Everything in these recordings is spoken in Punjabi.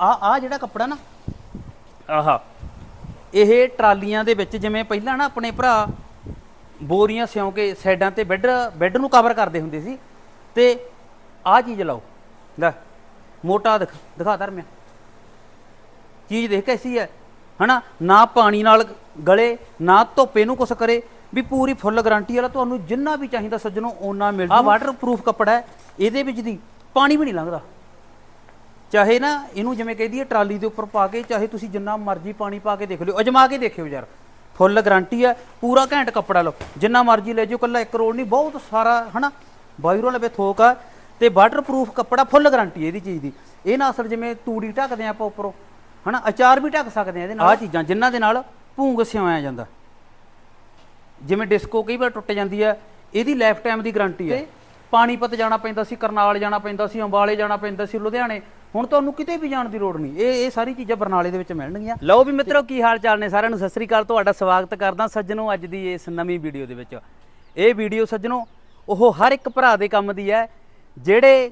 ਆ ਆ ਜਿਹੜਾ ਕੱਪੜਾ ਨਾ। ਆਹਾ। ਇਹ ਟਰਾਲੀਆਂ ਦੇ ਵਿੱਚ ਜਿਵੇਂ ਪਹਿਲਾਂ ਨਾ ਆਪਣੇ ਭਰਾ ਬੋਰੀਆਂ ਸਿਉਂ ਕੇ ਸਾਈਡਾਂ ਤੇ ਬੈੱਡ ਬੈੱਡ ਨੂੰ ਕਵਰ ਕਰਦੇ ਹੁੰਦੇ ਸੀ। ਤੇ ਆਹ ਚੀਜ਼ ਲਾਓ। ਲੈ ਮੋਟਾ ਦਿਖ ਦਿਖਾ ਧਰਮਿਆ। ਚੀਜ਼ ਦੇਖ ਕੈਸੀ ਹੈ ਹਨਾ ਨਾ ਪਾਣੀ ਨਾਲ ਗਲੇ ਨਾ ਧੁੱਪੇ ਨੂੰ ਕੁਛ ਕਰੇ। ਵੀ ਪੂਰੀ ਫੁੱਲ ਗਾਰੰਟੀ ਵਾਲਾ ਤੁਹਾਨੂੰ ਜਿੰਨਾ ਵੀ ਚਾਹੀਦਾ ਸੱਜਣੋ ਓਨਾ ਮਿਲ ਜੂ। ਆ ਵਾਟਰਪ੍ਰੂਫ ਕੱਪੜਾ ਹੈ ਇਹਦੇ ਵਿੱਚ ਦੀ ਪਾਣੀ ਵੀ ਨਹੀਂ ਲੰਘਦਾ। ਚਾਹੇ ਨਾ ਇਹਨੂੰ ਜਿਵੇਂ ਕਹਿੰਦੀ ਹੈ ਟਰਾਲੀ ਦੇ ਉੱਪਰ ਪਾ ਕੇ ਚਾਹੇ ਤੁਸੀਂ ਜਿੰਨਾ ਮਰਜ਼ੀ ਪਾਣੀ ਪਾ ਕੇ ਦੇਖ ਲਿਓ ਅਜਮਾ ਕੇ ਦੇਖਿਓ ਯਾਰ। ਫੁੱਲ ਗਾਰੰਟੀ ਹੈ ਪੂਰਾ ਘੈਂਟ ਕੱਪੜਾ ਲਓ। ਜਿੰਨਾ ਮਰਜ਼ੀ ਲੈ ਜਾਓ ਕੱਲਾ 1 ਕਰੋੜ ਨਹੀਂ ਬਹੁਤ ਸਾਰਾ ਹਨਾ? ਬਾਇਰੋ ਲਵੇ ਥੋਕ ਆ ਤੇ ਵਾਟਰਪ੍ਰੂਫ ਕੱਪੜਾ ਫੁੱਲ ਗਾਰੰਟੀ ਇਹਦੀ ਚੀਜ਼ ਦੀ। ਇਹ ਨਾ ਅਸਲ ਜਿਵੇਂ ਤੂੜੀ ਢੱਕਦੇ ਆਪਾਂ ਉੱਪਰੋਂ ਹਨਾ? ਅਚਾਰ ਵੀ ਢੱਕ ਸਕਦੇ ਆ ਇਹਦੇ ਨਾਲ। ਆ ਚੀਜ਼ਾਂ ਜਿਨ੍ਹਾਂ ਦੇ ਨਾਲ ਭੂੰਗ ਸਿਉਇਆ ਜਾਂਦਾ। ਜਿਵੇਂ ਡਿਸਕੋ ਕਈ ਵਾਰ ਟੁੱਟ ਜਾਂਦੀ ਹੈ ਇਹਦੀ ਲਾਈਫ ਟਾਈਮ ਦੀ ਗਾਰੰਟੀ ਹੈ ਪਾਣੀਪਤ ਜਾਣਾ ਪੈਂਦਾ ਸੀ ਕਰਨਾਲ ਜਾਣਾ ਪੈਂਦਾ ਸੀ ਅੰਬਾਲੇ ਜਾਣਾ ਪੈਂਦਾ ਸੀ ਲੁਧਿਆਣੇ। ਹੁਣ ਤੁਹਾਨੂੰ ਕਿਤੇ ਵੀ ਜਾਣ ਦੀ ਲੋੜ ਨਹੀਂ। ਇਹ ਇਹ ਸਾਰੀ ਚੀਜ਼ਾਂ ਬਰਨਾਲੇ ਦੇ ਵਿੱਚ ਮਿਲਣਗੀਆਂ। ਲਓ ਵੀ ਮਿੱਤਰੋ, ਕੀ ਹਾਲ ਚਾਲ ਨੇ? ਸਾਰਿਆਂ ਨੂੰ ਸਤਿ ਸ੍ਰੀ ਅਕਾਲ। ਤੁਹਾਡਾ ਸਵਾਗਤ ਕਰਦਾ ਸੱਜਣੋ ਅੱਜ ਦੀ ਇਸ ਨਵੀਂ ਵੀਡੀਓ ਦੇ ਵਿੱਚ। ਇਹ ਵੀਡੀਓ ਸੱਜਣੋ, ਉਹ ਹਰ ਇੱਕ ਭਰਾ ਦੇ ਕੰਮ ਦੀ ਹੈ, ਜਿਹੜੇ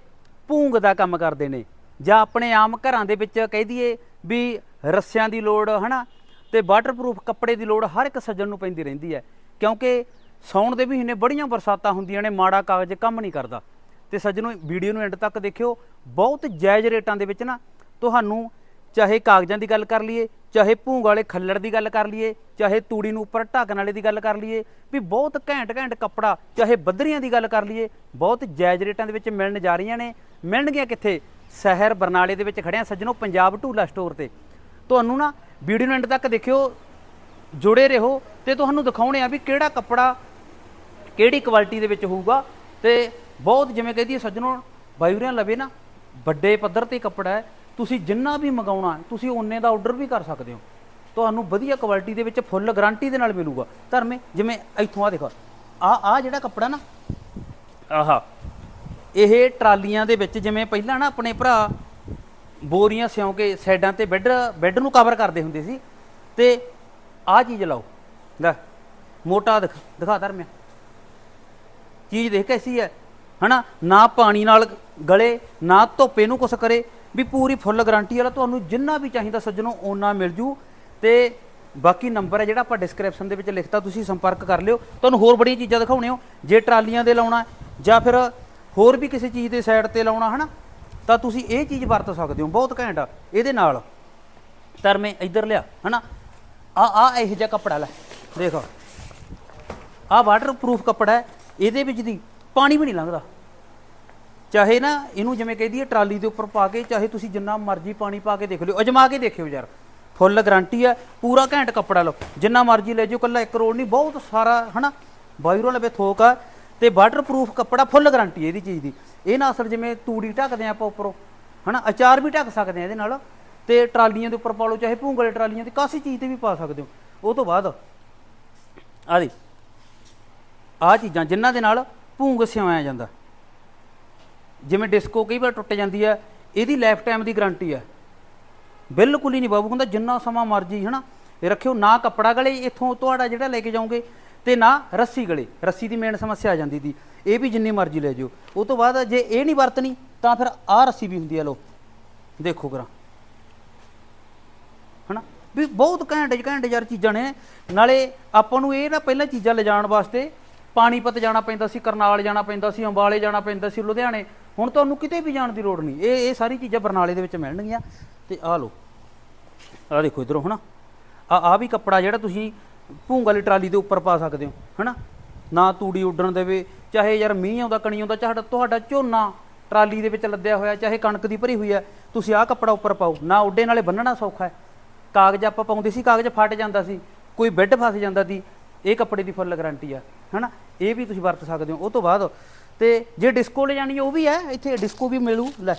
ਭੂੰਗ ਦਾ ਕੰਮ ਕਰਦੇ ਨੇ। ਜਾਂ ਆਪਣੇ ਆਮ ਘਰਾਂ ਦੇ ਵਿੱਚ ਕਹਿ ਦਈਏ ਵੀ ਰੱਸਿਆਂ ਦੀ ਲੋੜ, ਹਨਾ? ਤੇ ਵਾਟਰਪ੍ਰੂਫ ਕੱਪੜੇ ਦੀ ਲੋੜ ਹਰ ਇੱਕ ਸੱਜਣ ਨੂੰ ਪੈਂਦੀ ਰਹਿੰਦੀ ਹੈ। ਕਿਉਂਕਿ ਸੌਣ ਦੇ ਮਹੀਨੇ ਬੜੀਆਂ ਬਰਸਾਤਾਂ ਹੁੰਦੀਆਂ ਨੇ, ਮਾੜਾ ਕਾਗਜ਼ ਕੰਮ ਨਹੀਂ ਕਰਦਾ। ਤੇ ਸੱਜਣੋ, ਵੀਡੀਓ ਨੂੰ ਐਂਡ ਤੱਕ ਦੇਖਿਓ। ਬਹੁਤ ਜਾਇਜ਼ ਰੇਟਾਂ ਦੇ ਵਿੱਚ ਨਾ ਤੁਹਾਨੂੰ ਚਾਹੇ ਕਾਗਜ਼ਾਂ ਦੀ ਗੱਲ ਕਰ ਲਈਏ, ਚਾਹੇ ਭੂੰਗ ਵਾਲੇ ਖੱਲੜ ਦੀ ਗੱਲ ਕਰ ਲਈਏ, ਚਾਹੇ ਤੂੜੀ ਨੂੰ ਉੱਪਰ ਢੱਕਣ ਵਾਲੇ ਦੀ ਗੱਲ ਕਰ ਲਈਏ, ਵੀ ਬਹੁਤ ਘੈਂਟ ਘੈਂਟ ਕੱਪੜਾ, ਚਾਹੇ ਬੱਦਰੀਆਂ ਦੀ ਗੱਲ ਕਰ ਲਈਏ, ਬਹੁਤ ਜਾਇਜ਼ ਰੇਟਾਂ ਦੇ ਵਿੱਚ ਮਿਲਣ ਜਾ ਰਹੀਆਂ ਨੇ। ਮਿਲਣਗੀਆਂ ਕਿੱਥੇ? ਸ਼ਹਿਰ ਬਰਨਾਲੇ ਦੇ ਵਿੱਚ ਖੜਿਆ ਸੱਜਣੋ, ਪੰਜਾਬ ਢੂਲਾ ਸਟੋਰ ਤੇ। ਤੁਹਾਨੂੰ ਨਾ ਵੀਡੀਓ ਨੂੰ ਐਂਡ ਤੱਕ ਦੇਖਿਓ, ਜੁੜੇ ਰਹੋ ਤੇ ਤੁਹਾਨੂੰ ਦਿਖਾਉਣੇ ਆ ਵੀ ਕਿਹੜਾ ਕੱਪੜਾ ਕਿਹੜੀ ਕੁਆਲਿਟੀ ਦੇ ਵਿੱਚ ਹੋਊਗਾ ਤੇ ਬਹੁਤ ਜਿਵੇਂ ਕਹਦੀ ਸੱਜਣੋ ਬਾਈਵਰਿਆਂ ਲਵੇ ਨਾ ਵੱਡੇ ਪੱਧਰ ਤੇ ਕੱਪੜਾ ਹੈ ਤੁਸੀਂ ਜਿੰਨਾ ਵੀ ਮੰਗਾਉਣਾ ਤੁਸੀਂ ਓਨੇ ਦਾ ਆਰਡਰ ਵੀ ਕਰ ਸਕਦੇ ਹੋ। ਤੁਹਾਨੂੰ ਵਧੀਆ ਕੁਆਲਿਟੀ ਦੇ ਵਿੱਚ ਫੁੱਲ ਗਾਰੰਟੀ ਦੇ ਨਾਲ ਮਿਲੂਗਾ। ਧਰਮੇ ਜਿਵੇਂ ਇੱਥੋਂ ਆ ਦੇਖੋ ਆ ਆ ਜਿਹੜਾ ਕੱਪੜਾ ਨਾ ਆਹਾ। ਇਹ ਟਰਾਲੀਆਂ ਦੇ ਵਿੱਚ ਜਿਵੇਂ ਪਹਿਲਾਂ ਨਾ ਆਪਣੇ ਭਰਾ ਬੋਰੀਆਂ ਸਿਉਂ ਕੇ ਸਾਈਡਾਂ ਤੇ ਬੈੱਡ ਬੈੱਡ ਨੂੰ ਕਵਰ ਕਰਦੇ ਹੁੰਦੇ ਸੀ ਤੇ ਆਹ ਚੀਜ਼ ਲਾਓ। ਲੈ ਮੋਟਾ ਦਿਖ ਦਿਖਾ ਧਰਮਿਆ ਚੀਜ਼ ਦੇਖ ਕੈਸੀ ਹੈ ਹਨਾ? ਨਾ ਪਾਣੀ ਨਾਲ ਗਲੇ, ਨਾ ਧੁੱਪੇ ਨੂੰ ਕੁਛ ਕਰੇ। ਵੀ ਪੂਰੀ ਫੁੱਲ ਗਾਰੰਟੀ ਵਾਲਾ ਤੁਹਾਨੂੰ ਜਿੰਨਾ ਵੀ ਚਾਹੀਦਾ ਸੱਜਣੋ, ਓਨਾ ਮਿਲ ਜੂ। ਤੇ ਬਾਕੀ ਨੰਬਰ ਹੈ ਜਿਹੜਾ ਆਪਾਂ ਡਿਸਕ੍ਰਿਪਸ਼ਨ ਦੇ ਵਿੱਚ ਲਿਖਤਾ, ਤੁਸੀਂ ਸੰਪਰਕ ਕਰ ਲਿਓ। ਤੁਹਾਨੂੰ ਹੋਰ ਬੜੀਆਂ ਚੀਜ਼ਾਂ ਦਿਖਾਉਣੇ ਹੋ। ਜੇ ਟਰਾਲੀਆਂ ਦੇ ਲਾਉਣਾ ਜਾਂ ਫਿਰ ਹੋਰ ਵੀ ਕਿਸੇ ਚੀਜ਼ ਦੇ ਸਾਈਡ ਤੇ ਲਾਉਣਾ, ਹਨਾ? ਤਾਂ ਤੁਸੀਂ ਇਹ ਚੀਜ਼ ਵਰਤ ਸਕਦੇ ਹੋ, ਬਹੁਤ ਘੈਂਟ ਆ। ਇਹਦੇ ਨਾਲ ਧਰਮੇ ਇੱਧਰ ਲਿਆ, ਹਨਾ? ਆ ਆ ਇਹੋ ਜਿਹਾ ਕੱਪੜਾ ਲੈ, ਦੇਖ। ਆ ਵਾਟਰਪ੍ਰੂਫ ਕੱਪੜਾ ਹੈ, ਇਹਦੇ ਵਿੱਚ ਦੀ ਪਾਣੀ ਵੀ ਨਹੀਂ ਲੰਘਦਾ। ਚਾਹੇ ਨਾ ਇਹਨੂੰ ਜਿਵੇਂ ਕਹਿ ਦਈਏ ਟਰਾਲੀ ਦੇ ਉੱਪਰ ਪਾ ਕੇ, ਚਾਹੇ ਤੁਸੀਂ ਜਿੰਨਾ ਮਰਜ਼ੀ ਪਾਣੀ ਪਾ ਕੇ ਦੇਖ ਲਿਓ, ਅਜਮਾ ਕੇ ਦੇਖਿਓ ਯਾਰ। ਫੁੱਲ ਗਾਰੰਟੀ ਹੈ, ਪੂਰਾ ਘੈਂਟ ਕੱਪੜਾ ਲਓ। ਜਿੰਨਾ ਮਰਜ਼ੀ ਲੈ ਜਾਓ ਕੱਲਾ 1 ਕਰੋੜ ਨਹੀਂ, ਬਹੁਤ ਸਾਰਾ, ਹਨਾ? ਬਾਇਰੋ ਲਵੇ ਥੋਕ ਆ, ਤੇ ਵਾਟਰਪ੍ਰੂਫ ਕੱਪੜਾ ਫੁੱਲ ਗਾਰੰਟੀ ਇਹਦੀ ਚੀਜ਼ ਦੀ। ਇਹ ਨਾ ਅਸਰ ਜਿਵੇਂ ਤੂੜੀ ਢੱਕਦੇ ਆ ਆਪਾਂ ਉੱਪਰੋਂ, ਹਨਾ? ਅਚਾਰ ਵੀ ਢੱਕ ਸਕਦੇ ਆ ਇਹਦੇ ਨਾਲ, ਤੇ ਟਰਾਲੀਆਂ ਦੇ ਉੱਪਰ ਪਾ ਲਓ, ਚਾਹੇ ਭੂੰਗਲੇ ਟਰਾਲੀਆਂ ਤੇ ਕਾਸੀ ਚੀਜ਼ ਤੇ ਵੀ ਪਾ ਸਕਦੇ ਹੋ। ਉਹ ਤੋਂ ਬਾਅਦ ਆ ਦੇ ਆ ਚੀਜ਼ਾਂ ਜਿਨ੍ਹਾਂ ਦੇ ਨਾਲ ਭੂੰਗ ਸਿਵਾਇਆ ਜਾਂਦਾ। ਜਿਵੇਂ ਡਿਸਕੋ ਕਈ ਵਾਰ ਟੁੱਟ ਜਾਂਦੀ ਹੈ ਇਹਦੀ ਲਾਈਫ ਟਾਈਮ ਦੀ ਗਾਰੰਟੀ ਹੈ ਬਿਲਕੁਲ ਹੀ ਨਹੀਂ ਬਾਬੂ, ਕਹਿੰਦਾ ਜਿੰਨਾ ਸਮਾਂ ਮਰਜ਼ੀ, ਹਨਾ? ਇਹ ਰੱਖਿਓ, ਨਾ ਕੱਪੜਾ ਗਲੇ, ਇੱਥੋਂ ਤੁਹਾਡਾ ਜਿਹੜਾ ਲੈ ਕੇ ਜਾਓਗੇ, ਤੇ ਨਾ ਰੱਸੀ ਗਲੇ। ਰੱਸੀ ਦੀ ਮੇਨ ਸਮੱਸਿਆ ਆ ਜਾਂਦੀ ਦੀ। ਇਹ ਵੀ ਜਿੰਨੀ ਮਰਜ਼ੀ ਲੈ ਜਾਓ ਉਹ ਤੋਂ ਬਾਅਦ ਜੇ ਇਹ ਨਹੀਂ ਵਰਤਣੀ, ਤਾਂ ਫਿਰ ਆਹ ਰੱਸੀ ਵੀ ਹੁੰਦੀ ਹੈ ਲੋ ਦੇਖੋ ਕਰਾਂ ਹਨਾ? ਵੀ ਬਹੁਤ ਘੈਂਟ ਘੈਂਟ ਯਾਰ ਚੀਜ਼ਾਂ ਨੇ। ਨਾਲੇ ਆਪਾਂ ਨੂੰ ਇਹ ਨਾ ਪਹਿਲਾਂ ਚੀਜ਼ਾਂ ਲਿਜਾਣ ਵਾਸਤੇ ਪਾਣੀਪਤ ਜਾਣਾ ਪੈਂਦਾ ਸੀ, ਕਰਨਾਲ ਜਾਣਾ ਪੈਂਦਾ ਸੀ, ਅੰਬਾਲੇ ਜਾਣਾ ਪੈਂਦਾ ਸੀ, ਲੁਧਿਆਣੇ। ਹੁਣ ਤੁਹਾਨੂੰ ਕਿਤੇ ਵੀ ਜਾਣ ਦੀ ਲੋੜ ਨਹੀਂ। ਇਹ ਇਹ ਸਾਰੀ ਚੀਜ਼ਾਂ ਬਰਨਾਲੇ ਦੇ ਵਿੱਚ ਮਿਲਣਗੀਆਂ। ਤੇ ਆਹ ਲਓ। ਆਹ ਦੇਖੋ ਇਧਰੋਂ, ਹਨਾ? ਆ ਆ ਵੀ ਕੱਪੜਾ ਜਿਹੜਾ ਤੁਸੀਂ ਭੂੰਗ ਵਾਲੀ ਟਰਾਲੀ ਦੇ ਉੱਪਰ ਪਾ ਸਕਦੇ ਹੋ, ਹਨਾ? ਨਾ ਤੂੜੀ ਉੱਡਣ ਦੇਵੇ, ਚਾਹੇ ਯਾਰ ਮੀਂਹ ਆਉਂਦਾ, ਕਣੀ ਆਉਂਦਾ, ਚਾਹੇ ਤੁਹਾਡਾ ਝੋਨਾ ਟਰਾਲੀ ਦੇ ਵਿੱਚ ਲੱਦਿਆ ਹੋਇਆ, ਚਾਹੇ ਕਣਕ ਦੀ ਭਰੀ ਹੋਈ ਹੈ, ਤੁਸੀਂ ਆਹ ਕੱਪੜਾ ਉੱਪਰ ਪਾਓ। ਨਾ ਉੱਡੇ ਨਾਲੇ ਬੰਨਣਾ ਸੌਖਾ ਹੈ। ਕਾਗਜ਼ ਆਪਾਂ ਪਾਉਂਦੇ ਸੀ, ਕਾਗਜ਼ ਫਟ ਜਾਂਦਾ ਸੀ। ਕੋਈ ਬੈੱਡ ਫਸ ਜਾਂਦਾ ਸੀ। ਇਹ ਕੱਪੜੇ ਦੀ ਫੁੱਲ ਗਾਰੰਟੀ ਆ, ਹਨਾ? ਇਹ ਵੀ ਤੁਸੀਂ ਵਰਤ ਸਕਦੇ ਹੋ। ਉਹ ਤੋਂ ਬਾਅਦ ਤੇ ਜੇ ਡਿਸਕੋ ਲੈ ਜਾਣੀ ਉਹ ਵੀ ਹੈ, ਇੱਥੇ ਡਿਸਕੋ ਵੀ ਮਿਲੂ, ਲੈ,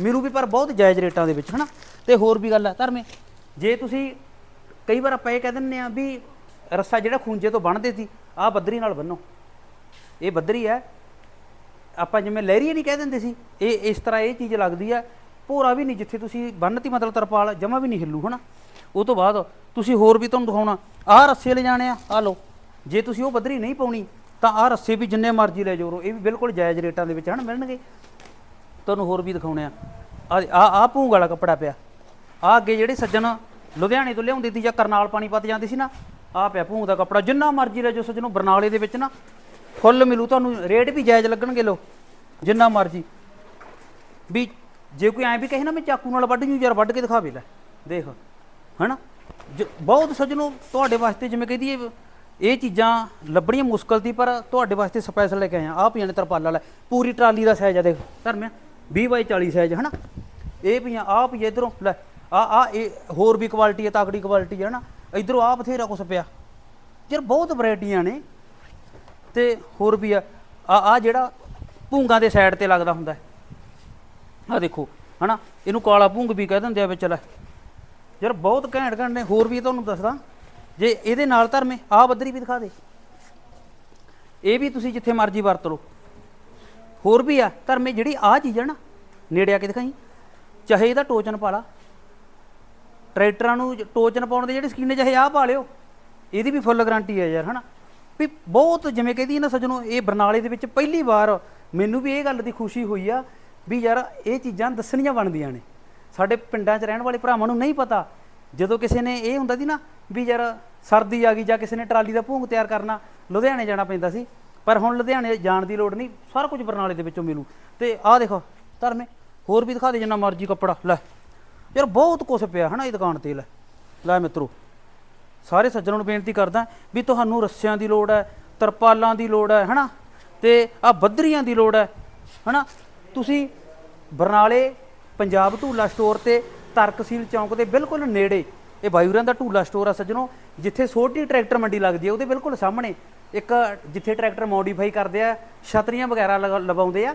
ਮਿਲੂ ਵੀ, ਪਰ ਬਹੁਤ ਜਾਇਜ਼ ਰੇਟਾਂ ਦੇ ਵਿੱਚ, ਹਨਾ? ਤੇ ਹੋਰ ਵੀ ਗੱਲ ਹੈ ਧਰਮੇ, ਜੇ ਤੁਸੀਂ ਕਈ ਵਾਰ ਆਪਾਂ ਇਹ ਕਹਿ ਦਿੰਦੇ ਆ ਵੀ ਰੱਸਾ ਜਿਹੜਾ ਖੂੰਜੇ ਤੋਂ ਬੰਨਦੇ ਸੀ ਆਹ ਬੱਦਰੀ ਨਾਲ ਬੰਨੋ। ਇਹ ਬੱਦਰੀ ਹੈ, ਆਪਾਂ ਜਿਵੇਂ ਲਹਿਰੀਏ ਨਹੀਂ ਕਹਿ ਦਿੰਦੇ ਸੀ, ਇਹ ਇਸ ਤਰ੍ਹਾਂ ਇਹ ਚੀਜ਼ ਲੱਗਦੀ ਆ, ਭੋਰਾ ਵੀ ਨਹੀਂ ਜਿੱਥੇ ਤੁਸੀਂ ਬੰਨਤੀ ਮਤਲਬ ਤਰਪਾਲ, ਜਮਾ ਵੀ ਨਹੀਂ ਹਿੱਲੂ, ਹਨਾ? ਉਹ ਤੋਂ ਬਾਅਦ ਤੁਸੀਂ ਹੋਰ ਵੀ ਤੁਹਾਨੂੰ ਦਿਖਾਉਣਾ, ਆਹ ਰੱਸੇ ਲੈ ਜਾਣੇ ਆ ਆ ਲਓ, ਜੇ ਤੁਸੀਂ ਉਹ ਬੱਦਰੀ ਨਹੀਂ ਪਾਉਣੀ ਤਾਂ ਆਹ ਰੱਸੇ ਵੀ ਜਿੰਨੇ ਮਰਜ਼ੀ ਲੈ ਜਾਓ ਇਹ ਵੀ ਬਿਲਕੁਲ ਜਾਇਜ਼ ਰੇਟਾਂ ਦੇ ਵਿੱਚ ਹਨ ਮਿਲਣਗੇ। ਤੁਹਾਨੂੰ ਹੋਰ ਵੀ ਦਿਖਾਉਣੇ ਆ। ਆ ਆ ਭੂੰਗ ਵਾਲਾ ਕੱਪੜਾ ਪਿਆ। ਆ ਅੱਗੇ ਜਿਹੜੇ ਸੱਜਣ ਲੁਧਿਆਣੇ ਤੋਂ ਲਿਆਉਂਦੇ ਸੀ ਜਾਂ ਕਰਨਾਲ ਪਾਣੀਪਤ ਜਾਂਦੇ ਸੀ ਨਾ ਆ ਪਿਆ ਭੂੰਗ ਦਾ ਕੱਪੜਾ। ਜਿੰਨਾ ਮਰਜ਼ੀ ਲੈ ਜਾਓ ਸੱਜਣੋ, ਬਰਨਾਲੇ ਦੇ ਵਿੱਚ ਨਾ ਫੁੱਲ ਮਿਲੂ ਤੁਹਾਨੂੰ, ਰੇਟ ਵੀ ਜਾਇਜ਼ ਲੱਗਣਗੇ ਲੋ ਜਿੰਨਾ ਮਰਜ਼ੀ। ਵੀ ਜੇ ਕੋਈ ਐਂ ਵੀ ਕਹੇ ਨਾ ਮੈਂ ਚਾਕੂ ਨਾਲ ਵੱਢ ਜੂ, ਯਾਰ ਵੱਢ ਕੇ ਦਿਖਾਵੇ ਲੈ, ਦੇਖ, ਹਨਾ? ਜ- ਬਹੁਤ ਸੱਜਣੋ ਤੁਹਾਡੇ ਵਾਸਤੇ ਜਿਵੇਂ ਕਹਦੀ ਇਹ ਚੀਜ਼ਾਂ ਲੱਭਣੀਆਂ ਮੁਸ਼ਕਲ ਸੀ, ਪਰ ਤੁਹਾਡੇ ਵਾਸਤੇ ਸਪੈਸ਼ਲ ਲੈ ਕੇ ਆਇਆ ਆਹ ਪਈਆਂ ਨੇ ਤਰਪਾਲਾਂ ਲੈ। ਪੂਰੀ ਟਰਾਲੀ ਦਾ ਸਾਈਜ਼ ਆ, ਦੇਖ। ਧਰਮਿਆ 20 ਬਾਈ 40 ਸਾਈਜ਼ ਹਨਾ? ਇਹ ਪਈਆਂ, ਆਹ ਪਈ ਇਧਰੋਂ, ਲੈ। ਆ ਆ ਇਹ ਹੋਰ ਵੀ ਕੁਆਲਿਟੀ ਹੈ ਤਾਕੜੀ ਕੁਆਲਿਟੀ ਹੈ ਨਾ ਇਧਰੋਂ ਆ ਬਥੇਰਾ ਕੁਛ ਪਿਆ। ਯਾਰ, ਬਹੁਤ ਵੈਰਾਈਟੀਆਂ ਨੇ। ਤੇ ਹੋਰ ਵੀ ਆ। ਆ ਜਿਹੜਾ ਭੂੰਗਾਂ ਦੇ ਸਾਈਡ ਤੇ ਲੱਗਦਾ ਹੁੰਦਾ ਹੈ। ਆ ਦੇਖੋ, ਹਨਾ? ਇਹਨੂੰ ਕਾਲਾ ਭੂੰਗ ਵੀ ਕਹਿ ਦਿੰਦੇ ਆ ਵਿੱਚ, ਲੈ। ਯਾਰ, ਬਹੁਤ ਘੈਂਟ ਘੈਂਟ ਨੇ। ਹੋਰ ਵੀ ਤੁਹਾਨੂੰ ਦੱਸਦਾ। ਜੇ ਇਹਦੇ ਨਾਲ ਧਰਮੇ ਆਹ ਬੱਦਰੀ ਵੀ ਦਿਖਾ ਦੇ। ਇਹ ਵੀ ਤੁਸੀਂ ਜਿੱਥੇ ਮਰਜ਼ੀ ਵਰਤ ਲਓ। ਹੋਰ ਵੀ ਆ, ਧਰਮੇ ਜਿਹੜੀ ਆ ਚੀਜ਼ ਹੈ ਨਾ, ਨੇੜੇ ਆ ਕੇ ਦਿਖਾਈ। ਚਾਹੇ ਇਹਦਾ ਟੋਚਨ ਪਾ ਲਾ। ਟਰੈਕਟਰਾਂ ਨੂੰ ਟੋਚਨ ਪਾਉਣ ਦੇ ਜਿਹੜੇ ਸਕੀਨੇ ਚਾਹੇ ਆਹ ਪਾ ਲਿਓ। ਇਹਦੀ ਵੀ ਫੁੱਲ ਗਾਰੰਟੀ ਹੈ ਯਾਰ, ਹਨਾ। ਵੀ ਬਹੁਤ ਜਿਵੇਂ ਕਹਿੰਦੀ ਨਾ ਸੱਜਣੋ, ਇਹ ਬਰਨਾਲੇ ਦੇ ਵਿੱਚ ਪਹਿਲੀ ਵਾਰ ਮੈਨੂੰ ਵੀ ਇਹ ਗੱਲ ਦੀ ਖੁਸ਼ੀ ਹੋਈ ਆ ਵੀ ਯਾਰ ਇਹ ਚੀਜ਼ਾਂ ਦੱਸਣੀਆਂ ਬਣਦੀਆਂ ਨੇ। ਸਾਡੇ ਪਿੰਡਾਂ 'ਚ ਰਹਿਣ ਵਾਲੇ ਭਰਾਵਾਂ ਨੂੰ ਨਹੀਂ ਪਤਾ ਜਦੋਂ ਕਿਸੇ ਨੇ ਇਹ ਹੁੰਦਾ ਸੀ ਨਾ ਵੀ ਯਾਰ ਸਰਦੀ ਆ ਗਈ ਜਾਂ ਕਿਸੇ ਨੇ ਟਰਾਲੀ ਦਾ ਭੂੰਗ ਤਿਆਰ ਕਰਨਾ, ਲੁਧਿਆਣੇ ਜਾਣਾ ਪੈਂਦਾ ਸੀ। ਪਰ ਹੁਣ ਲੁਧਿਆਣੇ ਜਾਣ ਦੀ ਲੋੜ ਨਹੀਂ, ਸਾਰਾ ਕੁਝ ਬਰਨਾਲੇ ਦੇ ਵਿੱਚੋਂ ਮਿਲੂ। ਤੇ ਆਹ ਦੇਖੋ, ਧਰਮੇ ਹੋਰ ਵੀ ਦਿਖਾ ਦੇ, ਜਿੰਨਾ ਮਰਜ਼ੀ ਕੱਪੜਾ, ਲੈ। ਯਾਰ ਬਹੁਤ ਕੁਛ ਪਿਆ ਹਨਾ ਇਹ ਦੁਕਾਨ ਤੇ, ਲੈ। ਲੈ ਮਿੱਤਰੋ, ਸਾਰੇ ਸੱਜਣਾਂ ਨੂੰ ਬੇਨਤੀ ਕਰਦਾ ਵੀ ਤੁਹਾਨੂੰ ਰੱਸਿਆਂ ਦੀ ਲੋੜ ਹੈ, ਤਰਪਾਲਾਂ ਦੀ ਲੋੜ ਹੈ, ਹਨਾ? ਤੇ ਆ ਬੱਦਰੀਆਂ ਦੀ ਲੋੜ ਹੈ, ਹਨਾ? ਤੁਸੀਂ ਬਰਨਾਲੇ, ਪੰਜਾਬ ਢੂਲਾ ਸਟੋਰ ਤੇ ਤਰਕਸੀਲ ਚੌਂਕ ਦੇ ਬਿਲਕੁਲ ਨੇੜੇ ਇਹ ਬਾਈੂਰਾਂ ਦਾ ਢੂਲਾ ਸਟੋਰ ਆ ਸੱਜਣੋ, ਜਿੱਥੇ ਛੋਟੀ ਟਰੈਕਟਰ ਮੰਡੀ ਲੱਗਦੀ ਹੈ ਉਹਦੇ ਬਿਲਕੁਲ ਸਾਹਮਣੇ ਇੱਕ ਜਿੱਥੇ ਟਰੈਕਟਰ ਮੋਡੀਫਾਈ ਕਰਦੇ ਆ, ਛਤਰੀਆਂ ਵਗੈਰਾ ਲਗਾ- ਲਵਾਉਂਦੇ ਆ,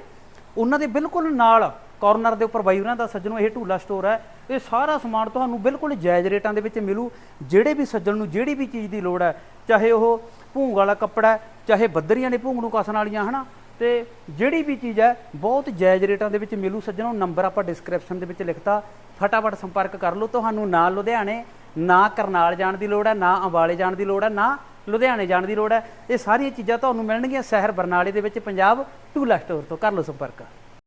ਉਹਨਾਂ ਦੇ ਬਿਲਕੁਲ ਨਾਲ ਕਾਰਨਰ ਦੇ ਉੱਪਰ ਬਾਈ ਦਾ ਸੱਜਣੋ ਇਹ ਢੂਲਾ ਸਟੋਰ ਹੈ ਇਹ ਸਾਰਾ ਸਮਾਨ ਤੁਹਾਨੂੰ ਬਿਲਕੁਲ ਜਾਇਜ਼ ਰੇਟਾਂ ਦੇ ਵਿੱਚ ਮਿਲੂ। ਜਿਹੜੇ ਵੀ ਸੱਜਣ ਨੂੰ ਜਿਹੜੀ ਵੀ ਚੀਜ਼ ਦੀ ਲੋੜ ਹੈ ਚਾਹੇ ਉਹ ਭੂੰਗ ਵਾਲਾ ਕੱਪੜਾ, ਚਾਹੇ ਬੱਦਰੀਆਂ ਨੇ ਭੂੰਗ ਨੂੰ ਕਸਣ ਵਾਲੀਆਂ ਹਨਾ? ਤੇ ਜਿਹੜੀ ਵੀ ਚੀਜ਼ ਹੈ, ਬਹੁਤ ਜਾਇਜ਼ ਰੇਟਾਂ ਦੇ ਵਿੱਚ ਮਿਲੂ ਸੱਜਣੋ। ਨੰਬਰ ਆਪਾਂ ਡਿਸਕ੍ਰਿਪਸ਼ਨ ਦੇ ਵਿੱਚ ਲਿਖਤਾ। ਫਟਾਫਟ ਸੰਪਰਕ ਕਰ ਲਓ। ਤੁਹਾਨੂੰ ਨਾ ਲੁਧਿਆਣੇ, ਨਾ ਕਰਨਾਲ ਜਾਣ ਦੀ ਲੋੜ ਹੈ, ਨਾ ਅੰਬਾਲੇ ਜਾਣ ਦੀ ਲੋੜ ਹੈ, ਨਾ ਲੁਧਿਆਣੇ ਜਾਣ ਦੀ ਲੋੜ ਹੈ। ਇਹ ਸਾਰੀਆਂ ਚੀਜ਼ਾਂ ਤੁਹਾਨੂੰ ਮਿਲਣਗੀਆਂ ਸ਼ਹਿਰ ਬਰਨਾਲੇ ਦੇ ਵਿੱਚ ਪੰਜਾਬ ਟੂਲਾ ਸਟੋਰ ਤੋਂ। ਕਰ ਲਓ ਸੰਪਰਕ।